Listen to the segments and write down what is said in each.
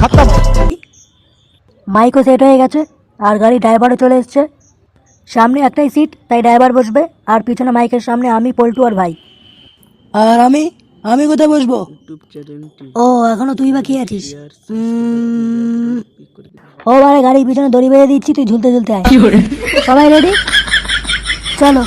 খতম। মাইকও সেট হয়ে গেছে আর গাড়ি ড্রাইভারও চলে এসছে। সামনে একটাই সিট তাই ড্রাইভার বসবে আর পিছনে মাইকের সামনে আমি পল্টু আর ভাই। আর আমি? আমি কোথায় বসবো? ও এখনও তুই বা কি আছিস? ও বারে গাড়ির পিছনে দড়ি বেঁধে দিচ্ছি তুই ঝুলতে ঝুলতে আয়। সবাই রেডি চলো।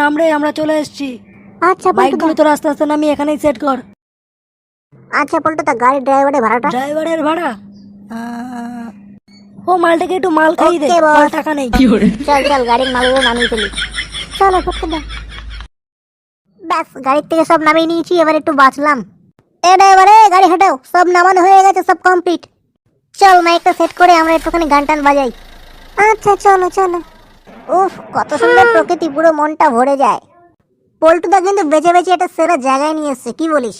নাম রে আমরা চলে এসেছি। আচ্ছা বাইকগুলো তোরা আস্তে আস্তে নামিয়ে এখানেই সেট কর। আচ্ছা পল্টু তা গাড়ির ড্রাইভারের ভাড়াটা। ড্রাইভারের ভাড়া? ও মালটাকে একটু মাল খাইয়ে দে মাল টাকা নেই। চল চল গাড়ির মালগুলো নামিয়ে ফেলি। চলো ফটকে দাও ব্যাস গাড়ির থেকে সব নামিয়ে নিয়েছি এবার একটু বাঁচলাম। এ ড্রাইভারে গাড়ি হাঁটাও সব নামানো হয়ে গেছে সব কমপ্লিট চল মাইকটা সেট করে আমরা একটুখানি গান টান বাজাই। আচ্ছা চলো চলো। উফ, কত সুন্দর প্রকৃতি, পুরো মনটা ভরে যায়। পল্টুদা কিন্তু বেঁচে বেঁচে একটা সেরা জায়গায় নিয়ে এসছে, কি বলিস?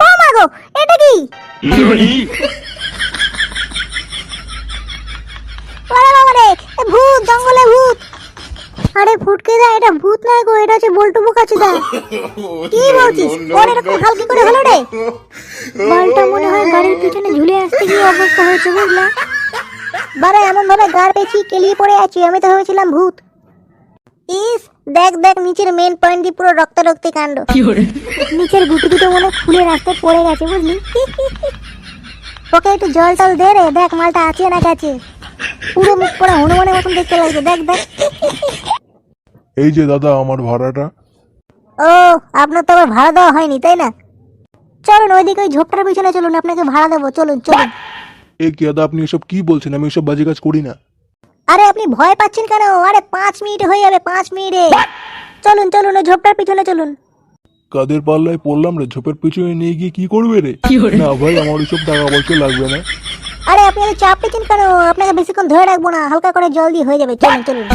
ও মা গো, এটা কি? আরে বাবা রে ভূত, জঙ্গলে ভূত। আরে ফুটকে দা, এটা ভূত নয় গো, এটা হচ্ছে বল্টু বোকাচু দা কি বলছিস? ওর এরকম হাল কি করে হলো রে? বলটা মনে হয় গাড়ির পিছনে ঝুলে আসতে গিয়ে অবস্থা হয়েছে, বুঝলা? বারে এমন ভাবে গাড় পেছি কেলিয়ে পড়ে আছি আমি তো ভেবেছিলাম ভূত। ইস দেখ দেখ নিচের মেন পয়েন্ট দিয়ে পুরো রক্তারক্তি কাণ্ড। নিচের গুটি দুটো মনে খুলে রাস্তায় পড়ে গেছে বুঝলি? ওকে একটু জল টল দে রে দেখ মালটা আছে না গেছে। পুরো মুখ পড়া হনুমানের মতন দেখতে লাগছে দেখ দেখ। এই যে দাদা আমার ভাড়াটা। ও আপনার তো আবার ভাড়া দেওয়া হয়নি তাই না? চলুন ওইদিকে ওই ঝোপটার পিছনে চলুন আপনাকে ভাড়া দেবো চলুন চলুন। এ কি দাদা আপনি এসব কি বলছেন? আমি এসব বাজে কাজ করি না। আরে আপনি ভয় পাচ্ছেন কেন? আরে পাঁচ মিনিট হয়ে যাবে পাঁচ মিনিটে। চলুন চলুন ওই ঝোপটার পিছনে চলুন। কাদের পাল্লায় পড়লাম রে? ঝোপের পিছনে নিয়ে গিয়ে কি করবে রে? না ভাই আমার ওইসব টাকা পয়সা লাগবে না। আরে আপনি এত চাপ পেয়েছেন কেন? আপনাকে বেশিক্ষণ ধরে রাখব না। হালকা করে জল দিয়ে হয়ে যাবে। চলুন চলুন।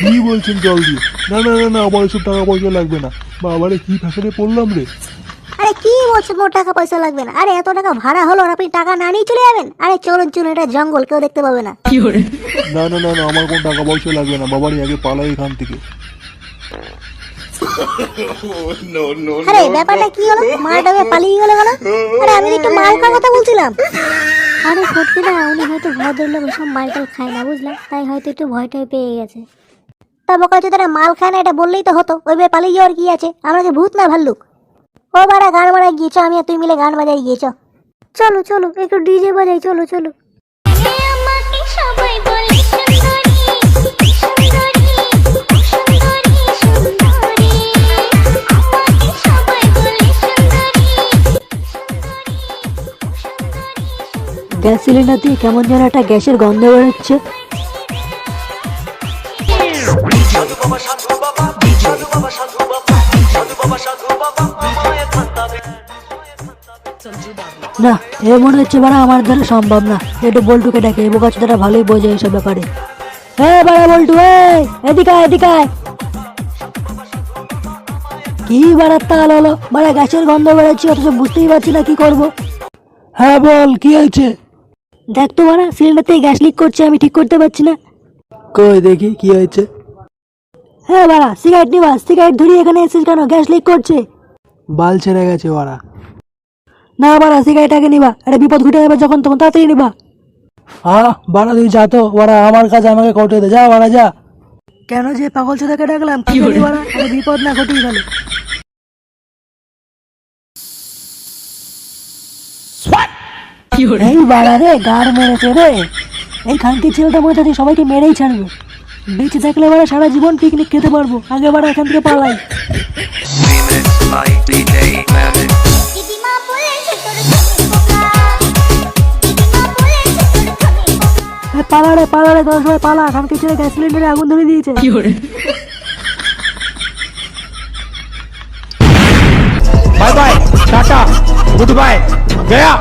কি বলছেন জল দিয়ে না না না না আমার ওইসব টাকা পয়সা লাগবে না। বাবারে কি ফ্যাশনে পড়লাম রে? আরে কি বলছেন মোট টাকা পয়সা লাগবে না। আরে এত টাকা ভাড়া হলো আর আপনি টাকা না নিয়ে চলে যাবেন? আরে চলুন চলুন এটা জঙ্গল কেউ দেখতে পাবে না। না না না না আমার কোনো টাকা পয়সা লাগবে না। বাবারে আগে পালাই এখান থেকে। আরে ব্যাপারটা কি হলো? পালিয়ে গেল কেন? আরে আমি একটু মাল খাওয়ার কথা বলছিলাম। আরে সত্যি না উনি হয়তো ভদ্রলোক ওসব মালটাল খায় না বুঝলাম। তাই হয়তো একটু ভয়টাই পেয়ে গেছে। তা বোকা তারা মাল খায় না এটা বললেই তো হতো। ওই ভাবে পালিয়ে যাওয়ার কি আছে? আমরা যে ভূত না ভাল্লুক। ও বাড়া গান বাড়ায় গিয়েছ আমি আর তুই মিলে গান বাজাই গিয়েছ। চলো চলো একটু ডিজে বাজাই চলো চলো। আমাকে সবাই বলে সুন্দরী সুন্দরী সুন্দরী সুন্দরী। আমাকে সবাই বলে সুন্দরী। গ্যাস সিলিন্ডার দিয়ে কেমন যেন একটা গ্যাসের গন্ধ বেরোচ্ছে। না এ মনে হচ্ছে বাড়া আমার দ্বারা সম্ভব না। একটু বল্টুকে ডাকে এ বোকাচ্ছে তারা ভালোই বোঝে এইসব ব্যাপারে। বাড়া বল্টু এই এদিকে আয়, এদিকে কি বাড়ার তাল হলো? বাড়া গ্যাসের গন্ধ বেরোচ্ছে অথচ বুঝতেই পারছি না কি করব। হ্যাঁ বল কি হয়েছে? দেখ তো বাড়া সিলিন্ডার থেকে গ্যাস লিক করছে আমি ঠিক করতে পারছি না। কই দেখি কি হয়েছে? হ্যাঁ বাড়া সিগারেট নিবা সিগারেট ধরিয়ে এখানে এসেছিস কেন? গ্যাস লিক করছে। বাল ছেড়ে গেছে বাড়া। না বাড়া সিগারেট আগে নিবা। একটা বিপদ ঘটে যাবে যখন তখন তাড়াতাড়ি নিবা। হ্যাঁ বাড়া তুই যা তো বাড়া আমার কাছে আমাকে কটে দে। যা বাড়া যা। কেন যে পাগল চোদাকে ডাকলাম? কি বাড়া আরে বিপদ না ঘটেই গেল। এই বাড়া রে গাড় মেরেছে রে। এই খানকি ছেলেটা মনে হচ্ছে সবাইকে মেরেই ছাড়বে। বেঁচে থাকলে বাড়া সারা জীবন পিকনিক খেতে পারব। আগে বাড়া এখান থেকে পালাই। পালারে পালারে পালা রে তোরা সবাই পালা খানকে ছেড়ে গ্যাস সিলিন্ডারে আগুন ধরে দিয়েছে। কি করে? Bye bye tata good bye Gaya.